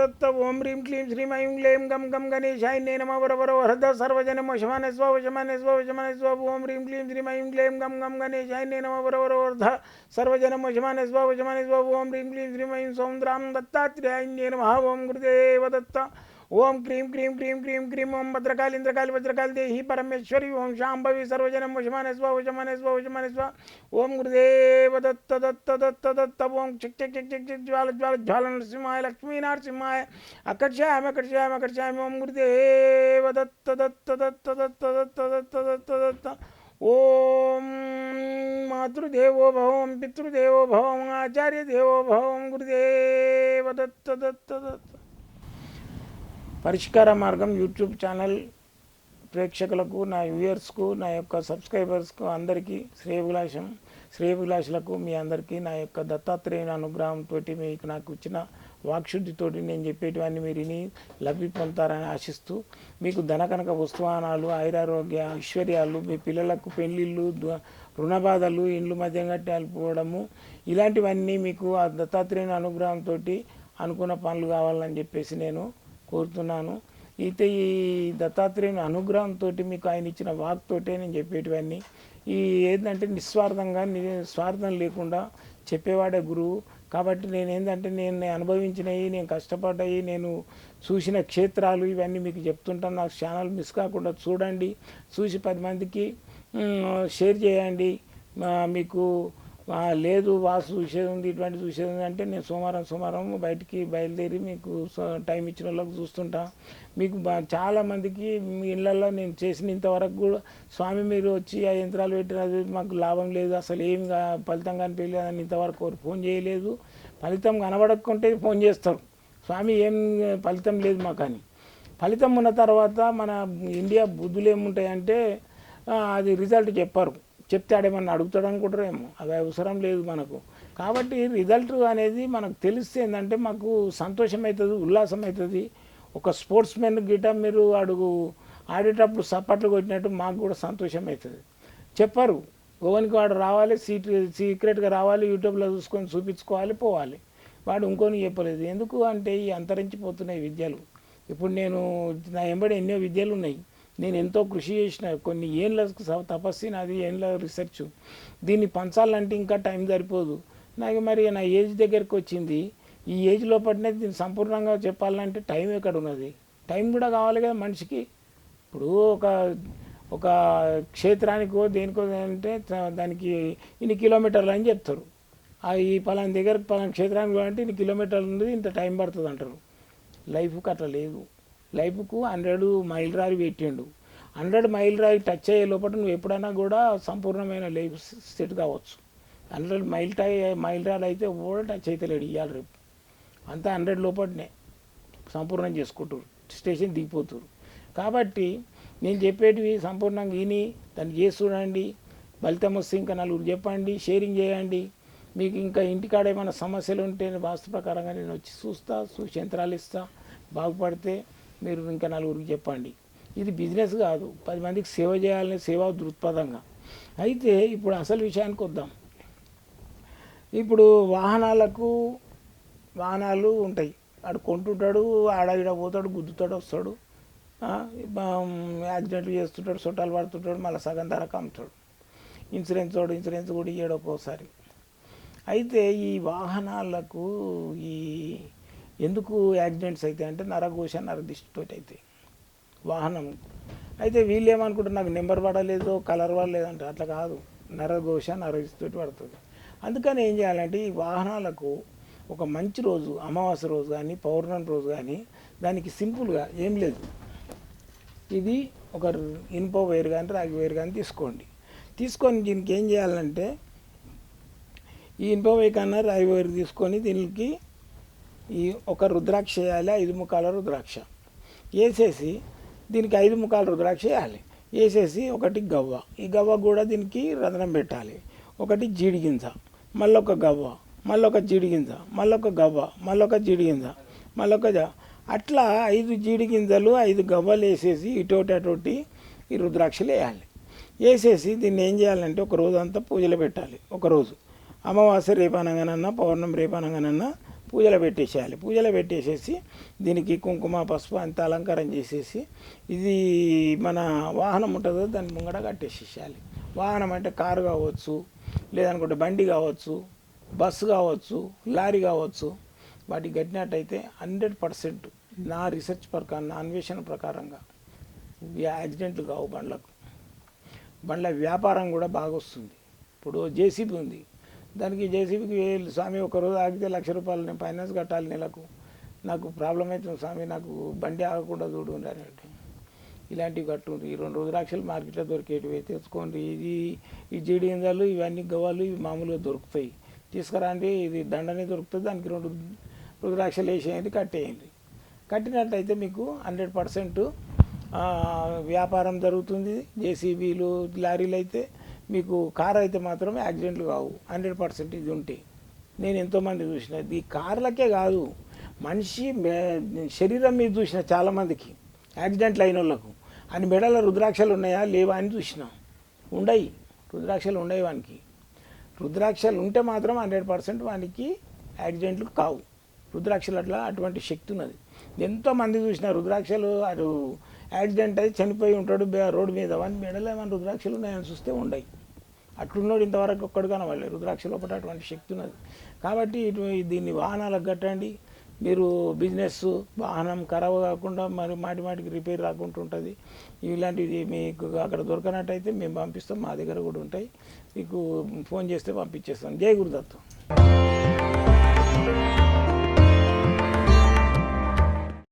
દત્ત ઓમ રીમ ક્લીમ શ્રીમ આયુમ લેમ ગમ ગમ ગણેશાય ને નમ બરોબર હૃદ સર્વજનમ શમાને સ્વ વશમાને સ્વ વશમાને સ્વ ઓમ રીમ ક્લીમ શ્રીમ આયુમ લેમ ગમ ગમ ગણેશાય ને નમ બરોબર અર્ધ સર્વજનમ વશમાને સ્વ વશમાને સ્વ ઓમ રીમ ક્લીમ શ્રીમ આયુમ સૌમ રામ દત્તાત્રેયાય ઓમ ગુરુદેવ દત્ત ओम क्रीम क्रीम क्रीम क्रीम क्रीम ओम भद्रकाल इंद्रकाल भद्रकाल देहि परमेश्वरी ओम शाम्भवी सर्वजन उषमान स्व उषमान स्व उषमान स्व ओम गुरुदेव दत्त दत्त दत्त दत्त ओम चिक चिक चिक चिक चिक ज्वाल ज्वाल ज्वाल नरसिंहाय लक्ष्मी नरसिंहाय अकर्षयाम अकर्षयाम अकर्षयाम ओम गुरुदेव दत्त दत्त दत्त दत्त दत्त दत्त दत्त दत्त ओम मातृदेवो भवम पितृदेवो भवम आचार्य देवो भवम गुरुदेव दत्त दत्त दत्त పరిష్కార మార్గం యూట్యూబ్ ఛానల్ ప్రేక్షకులకు నా వ్యూయర్స్కు నా యొక్క సబ్స్క్రైబర్స్కు అందరికీ శ్రేయభిలాషం. శ్రేయభిలాషులకు మీ అందరికీ నా యొక్క దత్తాత్రేయుని అనుగ్రహంతో మీకు నాకు ఇచ్చిన వాక్శుద్ధితోటి నేను చెప్పేటివన్నీ మీరు విని లబ్ధి పొందుతారని ఆశిస్తూ మీకు ధనకనక వస్తువానాలు ఐరారోగ్య ఐశ్వర్యాలు మీ పిల్లలకు పెళ్ళిళ్ళు రుణ బాధలు ఇండ్లు మధ్య పోవడము ఇలాంటివన్నీ మీకు ఆ దత్తాత్రేయుని అనుగ్రహంతో అనుకున్న పనులు కావాలని చెప్పేసి నేను కోరుతున్నాను. అయితే ఈ దత్తాత్రేయుని అనుగ్రహంతో మీకు ఆయన ఇచ్చిన వాక్తోటే నేను చెప్పేటివన్నీ. ఈ ఏంటంటే నిస్వార్థంగా స్వార్థం లేకుండా చెప్పేవాడే గురువు. కాబట్టి నేను ఏంటంటే నేను అనుభవించినవి నేను కష్టపడ్డాయి నేను చూసిన క్షేత్రాలు ఇవన్నీ మీకు చెప్తుంటాను. నాకు ఛానల్ మిస్ కాకుండా చూడండి. చూసి పది మందికి షేర్ చేయండి. మీకు లేదు వాసు చూసేది ఉంది ఇటువంటి చూసేది ఉంది అంటే నేను సోమవారం సోమవారం బయటికి బయలుదేరి మీకు స- టైం ఇచ్చిన వాళ్ళకి చూస్తుంటా. మీకు చాలామందికి మీ ఇళ్ళల్లో నేను చేసిన ఇంతవరకు కూడా స్వామి మీరు వచ్చి ఆ యంత్రాలు పెట్టినది మాకు లాభం లేదు అసలు ఏం ఫలితం ఫలితం కనిపించలేదని ఇంతవరకు ఫోన్ చేయలేదు. ఫలితం కనబడకుంటే ఫోన్ చేస్తారు. స్వామి ఏం ఫలితం లేదు మాకు అని ఫలితం ఉన్న తర్వాత మన ఇండియా బుద్ధులు ఏముంటాయంటే అది రిజల్ట్ చెప్పారు. చెప్తే ఆడేమన్నా అడుగుతాడు అనుకుంటారేమో అవి అవసరం లేదు మనకు. కాబట్టి రిజల్ట్ అనేది మనకు తెలిస్తే ఏంటంటే మాకు సంతోషం అవుతుంది ఉల్లాసం అవుతుంది ఒక స్పోర్ట్స్ మెన్ గిట మీరు అడుగు ఆడేటప్పుడు సప్పట్లు కొట్టినట్టు మాకు కూడా సంతోషం అవుతుంది చెప్పరు. గోవన్కి వాడు రావాలి సీట్ సీక్రెట్గా రావాలి యూట్యూబ్లో చూసుకొని చూపించుకోవాలి పోవాలి. వాడు ఇంకోని చెప్పలేదు. ఎందుకు అంటే ఈ అంతరించిపోతున్నాయి విద్యలు. ఇప్పుడు నేను నా ఎంబడి ఎన్నో విద్యలు ఉన్నాయి. నేను ఎంతో కృషి చేసిన కొన్ని ఏళ్ళ తపస్సు నాది ఏళ్ళ రీసెర్చ్ దీన్ని పంచాలంటే ఇంకా టైం సరిపోదు. నాకు మరి నా ఏజ్ దగ్గరికి వచ్చింది. ఈ ఏజ్ లోపలనే దీన్ని సంపూర్ణంగా చెప్పాలంటే టైం ఎక్కడ ఉన్నది? టైం కూడా కావాలి కదా మనిషికి. ఇప్పుడు ఒక ఒక క్షేత్రానికో దేనికో అంటే దానికి ఇన్ని కిలోమీటర్లు అని చెప్తారు. ఆ ఈ పలానా దగ్గర పలానా క్షేత్రానికి అంటే ఇన్ని కిలోమీటర్లు ఉంది ఇంత టైం పడుతుంది అంటారు. లైఫ్కి అట్లా లేదు. లైఫ్కు హండ్రెడ్ మైల్ రాయి పెట్టిండు. హండ్రెడ్ మైల్ రాయి టచ్ అయ్యే లోపల నువ్వు ఎప్పుడైనా కూడా సంపూర్ణమైన లైఫ్ సెట్ కావచ్చు. హండ్రెడ్ మైల్ టై మైల్ రాయి అయితే కూడా టచ్ అయితే లేడు ఇవాళ రేపు. అంతా హండ్రెడ్ లోపలనే సంపూర్ణం చేసుకుంటారు స్టేషన్ దిగిపోతారు కాబట్టి నేను చెప్పేటివి సంపూర్ణంగా విని దాన్ని చేసి చూడండి ఫలితం వస్తే ఇంకా నలుగురు చెప్పండి షేరింగ్ చేయండి. మీకు ఇంకా ఇంటికాడ ఏమైనా సమస్యలు ఉంటే వాస్తు ప్రకారంగా నేను వచ్చి చూస్తా చూసి యంత్రాలు ఇస్తా బాగుపడితే మీరు ఇంకా నలుగురికి చెప్పండి. ఇది బిజినెస్ కాదు. పది మందికి సేవ చేయాలనే సేవా దృక్పథంగా. అయితే ఇప్పుడు అసలు విషయానికి వద్దాం. ఇప్పుడు వాహనాలకు వాహనాలు ఉంటాయి. ఆడు కొంటుంటాడు ఆడ ఈడ పోతాడు గుద్దుతాడు వస్తాడు. యాక్సిడెంట్లు చేస్తుంటాడు చుట్టాలు పడుతుంటాడు మళ్ళీ సగం ధరకు అమ్ముతాడు ఇన్సూరెన్స్ వాడు ఇన్సూరెన్స్ కూడా ఇయ్యాడు ఒక్కోసారి. అయితే ఈ వాహనాలకు ఈ ఎందుకు యాక్సిడెంట్స్ అవుతాయి అంటే నరఘోష నరదిష్టితో అవుతాయి వాహనం. అయితే వీళ్ళు ఏమనుకుంటారు నాకు నెంబర్ పడలేదు కలర్ పడలేదంటే అట్లా కాదు. నరఘోష నరదిష్టితోటి పడుతుంది. అందుకని ఏం చేయాలంటే ఈ వాహనాలకు ఒక మంచి రోజు అమావాస్య రోజు కానీ పౌర్ణమి రోజు కానీ దానికి సింపుల్గా ఏం లేదు. ఇది ఒక ఇనుప వైర్ కానీ రాగి వైర్ కానీ తీసుకోండి. తీసుకొని దీనికి ఏం చేయాలంటే ఈ ఇనుప వైర్ కన్నా రాగి వైర్ తీసుకొని దీనికి ఈ ఒక రుద్రాక్ష వేయాలి ఐదు ముఖాల రుద్రాక్ష. వేసేసి దీనికి ఐదు ముఖాల రుద్రాక్ష వేయాలి. వేసేసి ఒకటి గవ్వ. ఈ గవ్వ కూడా దీనికి రంధ్రం పెట్టాలి. ఒకటి జీడి గింజ మళ్ళొక గవ్వ మళ్ళొక జీడి గింజ మళ్ళొక గవ్వ మళ్ళొక జీడి గింజ మళ్ళొక జ- అట్లా ఐదు జీడి గింజలు ఐదు గవ్వలు వేసేసి ఇటోటి అటోటి ఈ రుద్రాక్షలు వేయాలి. వేసేసి దీన్ని ఏం చేయాలంటే ఒక రోజు అంతా పూజలు పెట్టాలి. ఒక రోజు. అమావాస్య పౌర్ణం పౌర్ణమి రేపనగానన్నా పూజలు పెట్టేసేయాలి. పూజలు పెట్టేసేసి దీనికి కుంకుమ పసుపు అంత అలంకారం చేసేసి ఇది మన వాహనం ఉంటుందో దాన్ని ముంగడ కట్టేసేసేయాలి. వాహనం అంటే కారు కావచ్చు లేదనుకుంటే బండి కావచ్చు బస్సు కావచ్చు లారీ కావచ్చు. వాటికి కట్టినట్టయితే హండ్రెడ్ పర్సెంట్ నా రీసెర్చ్ ప్రకారం నా అన్వేషణ ప్రకారంగా యాక్సిడెంట్లు కావు బండ్లకు. బండ్ల వ్యాపారం కూడా బాగా వస్తుంది ఇప్పుడు జేసీబీ ఉంది. దానికి జేసీబీకి వేలు స్వామి ఒక రోజు ఆగితే లక్ష రూపాయలు నేను ఫైనాన్స్ కట్టాలి నెలకు. నాకు ప్రాబ్లం అవుతుంది స్వామి నాకు బండి ఆగకుండా చూడు అంటే ఇలాంటివి కట్టుండ్రి. ఈ రెండు రోజు రుద్రాక్షలు మార్కెట్లో దొరికేటివి తెచ్చుకోండి. ఇది ఈ జీడి ఇంజాలు ఇవన్నీ గవ్వాలు ఇవి మామూలుగా దొరుకుతాయి. తీసుకురాండి ఇది దండనే దొరుకుతుంది. దానికి రెండు రుద్రాక్షలు వేసేయండి కట్టేయండి. కట్టినట్టయితే మీకు హండ్రెడ్ పర్సెంట్ వ్యాపారం జరుగుతుంది. జేసీబీలు లారీలు అయితే మీకు కార్ అయితే మాత్రం యాక్సిడెంట్లు కావు. హండ్రెడ్ పర్సెంట్ ఇది ఉంటే. నేను ఎంతోమంది చూసిన ఈ కార్లకే కాదు. మనిషి శరీరం మీద చూసిన చాలామందికి యాక్సిడెంట్లు అయిన వాళ్ళకు అని మెడల రుద్రాక్షలు ఉన్నాయా? లేవా అని చూసిన. ఉండయి. రుద్రాక్షలు ఉండయి వానికి. రుద్రాక్షలు ఉంటే మాత్రం హండ్రెడ్ పర్సెంట్ వానికి యాక్సిడెంట్లు కావు. రుద్రాక్షలు అట్లా అటువంటి శక్తి ఉన్నది. ఎంతోమంది చూసిన రుద్రాక్షలు అటు యాక్సిడెంట్ అయి చనిపోయి ఉంటాడు రోడ్డు మీద. వాని మెడలో ఏమైనా రుద్రాక్షలు ఉన్నాయని చూస్తే ఉండయి. అట్లున్నాడు ఇంతవరకు ఒక్కడు కనవాలి రుద్రాక్ష లోపల అటువంటి శక్తి ఉన్నది. కాబట్టి ఇటు దీన్ని వాహనాలకు కట్టండి. మీరు బిజినెస్ వాహనం ఖరాబ్ కాకుండా మరి మాటి మాటికి రిపేర్ రాకుండా ఉంటుంది. ఇలాంటివి మీకు అక్కడ దొరకనట్టయితే మేము పంపిస్తాం. మా దగ్గర కూడా ఉంటాయి. మీకు ఫోన్ చేస్తే పంపించేస్తాం. జై గురుదత్తం